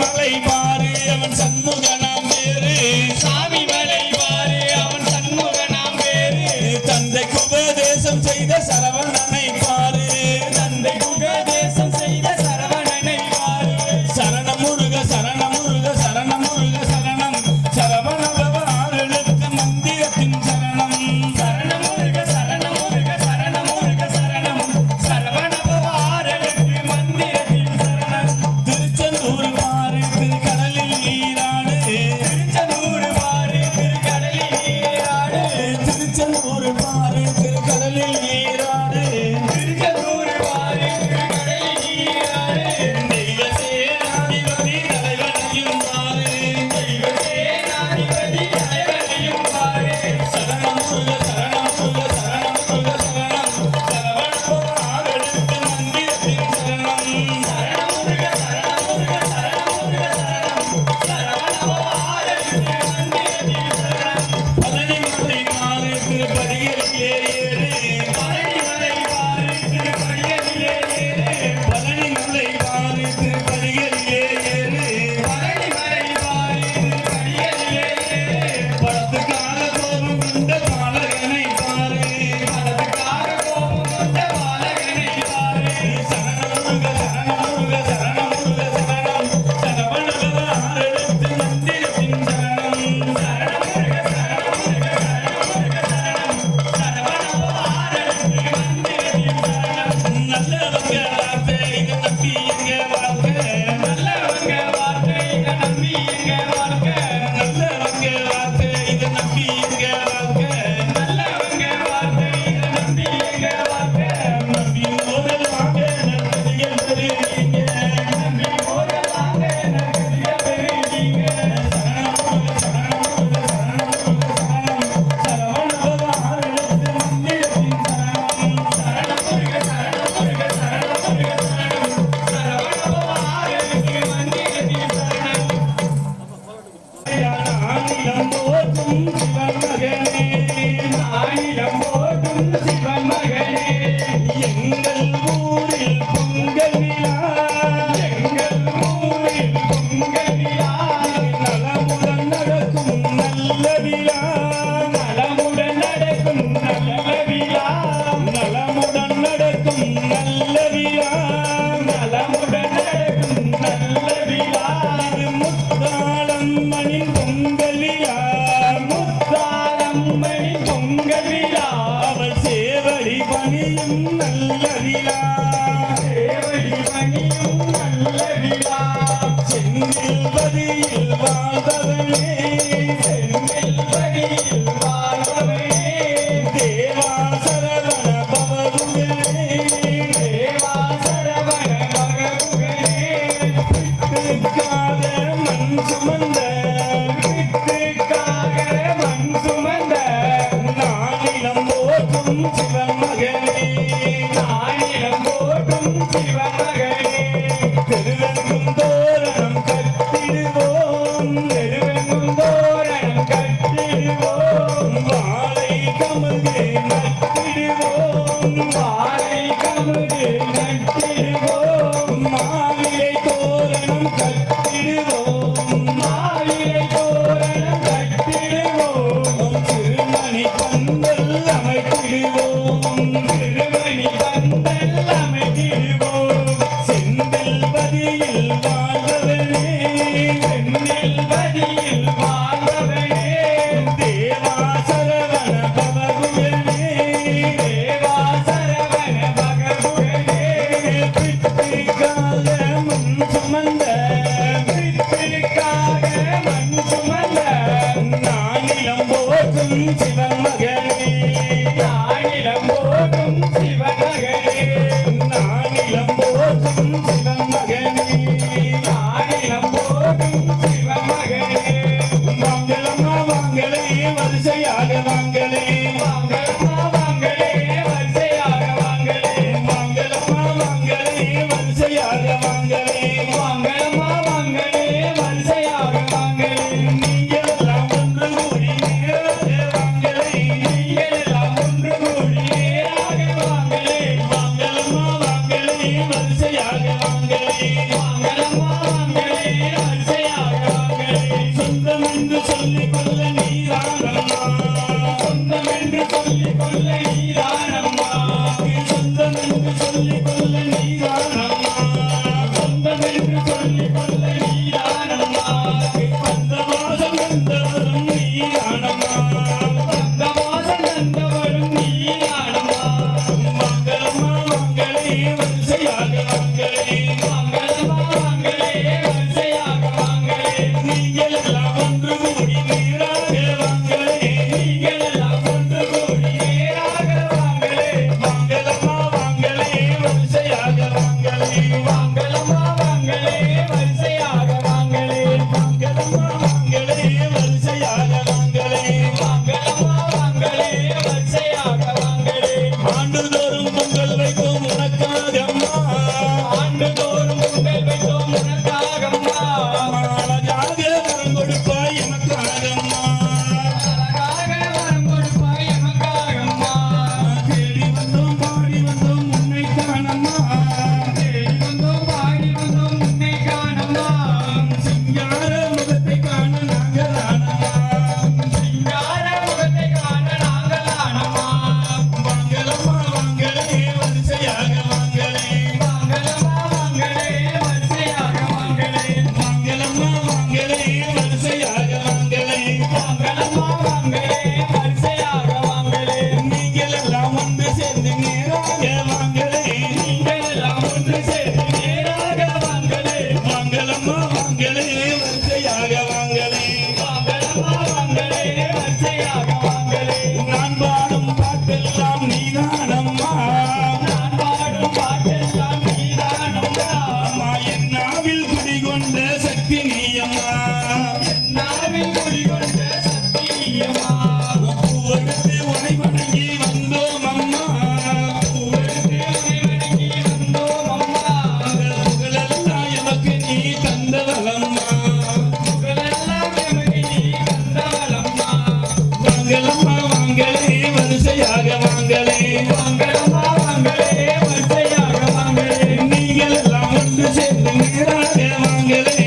மலை Mandalia. நேராக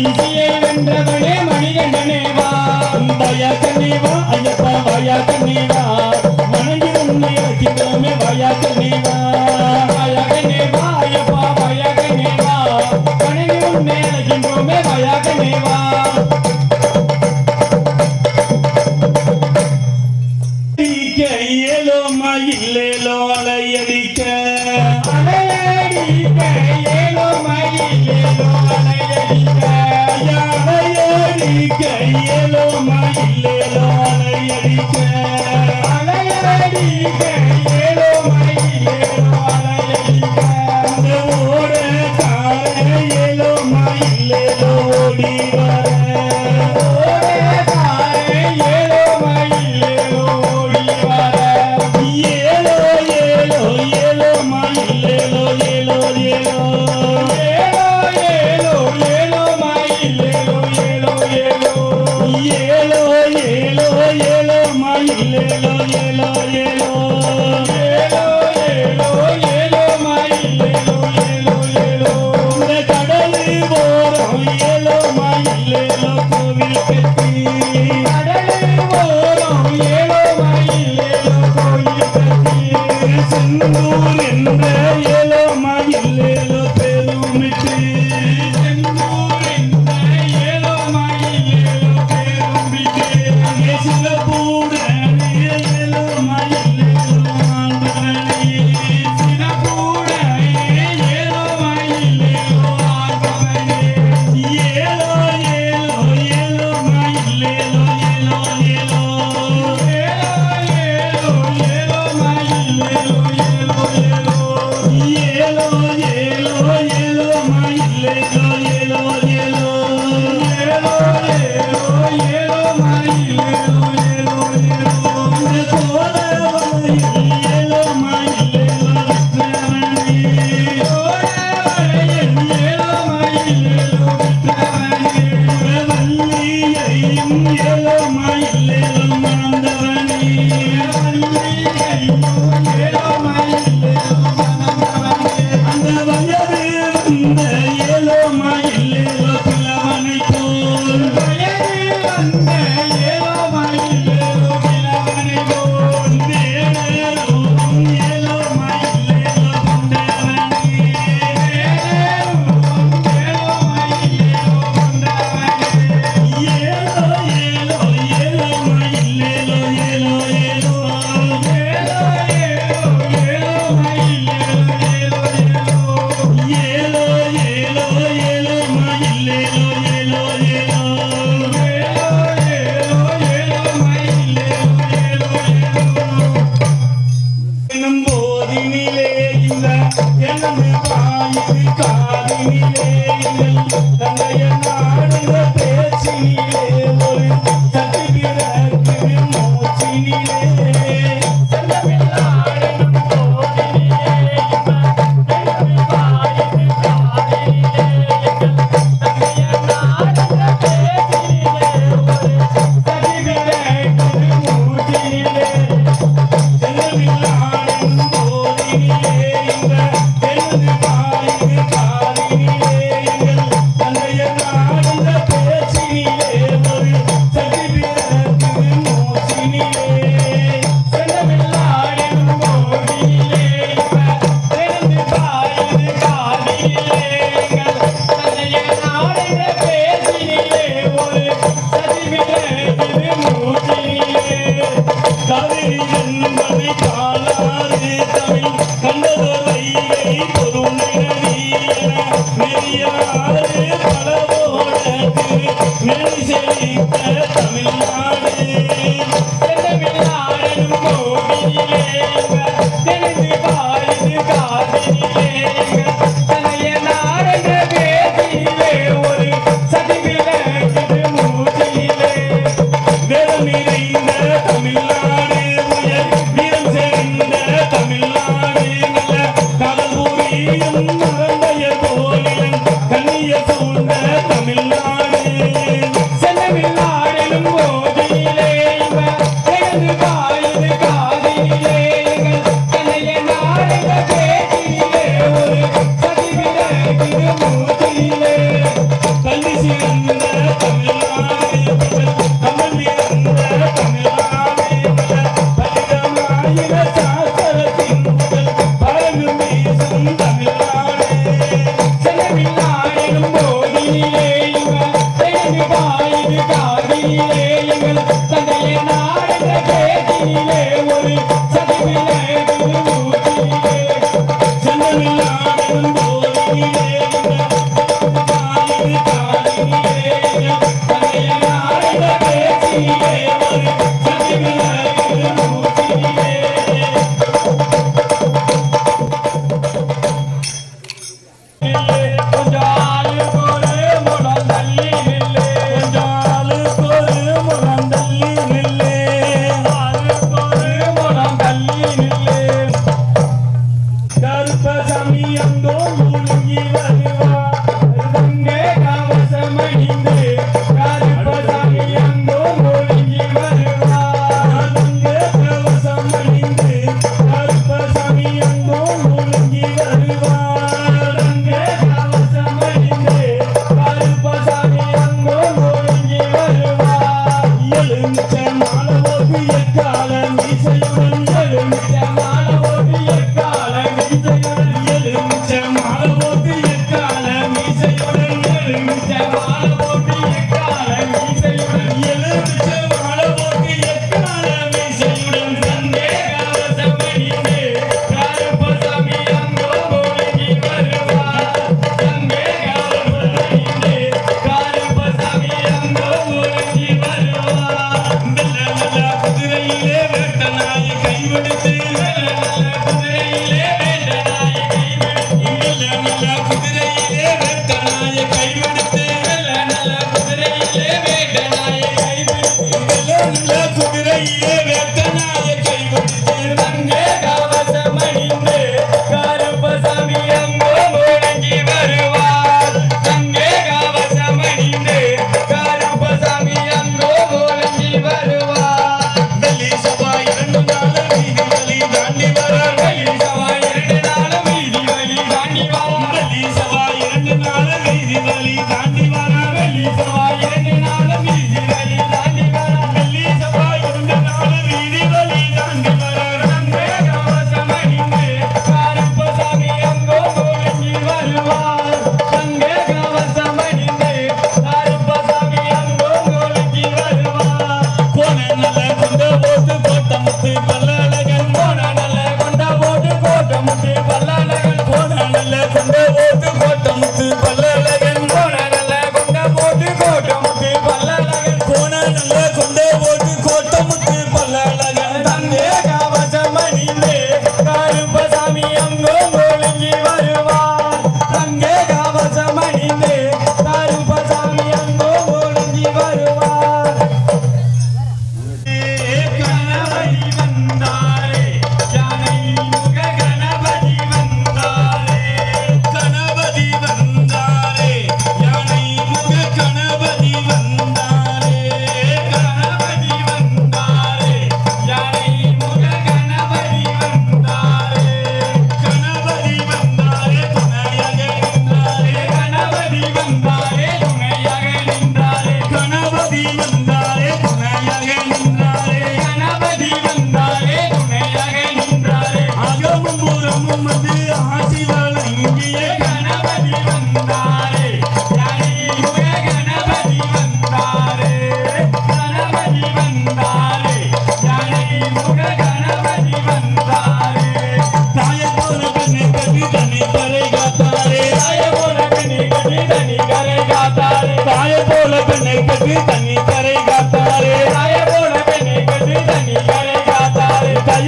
மகிழ்ச்சியை வென்றவனே மணிகண்டனே வா. வா. ஐயப்பா பயா கண்ணே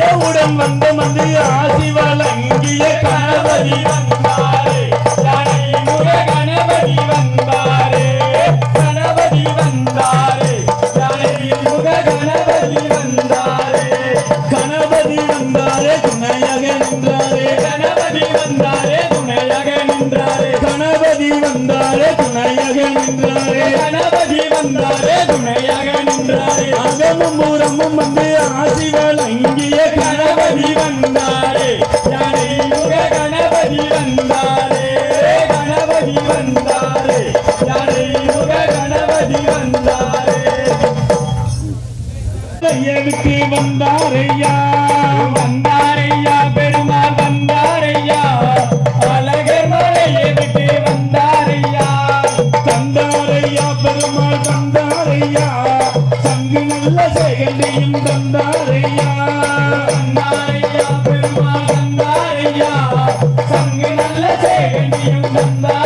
மந்திய உடம் வந்த மந்திய ஆசி வழங்கிய கணபதி வந்தாரே. கணபதி வந்தாரே. கணபதி வந்தாரே. கணபதி வந்தாரே கணபதி வந்தாரே துணையாக நின்றாரே. வந்தாரே. யானை முக கணபதி வந்தாரே. கணபதி வந்தாரே. தந்தாரையா? சங்கு நல்ல சேகண்டையும் தந்தாரையா? Remember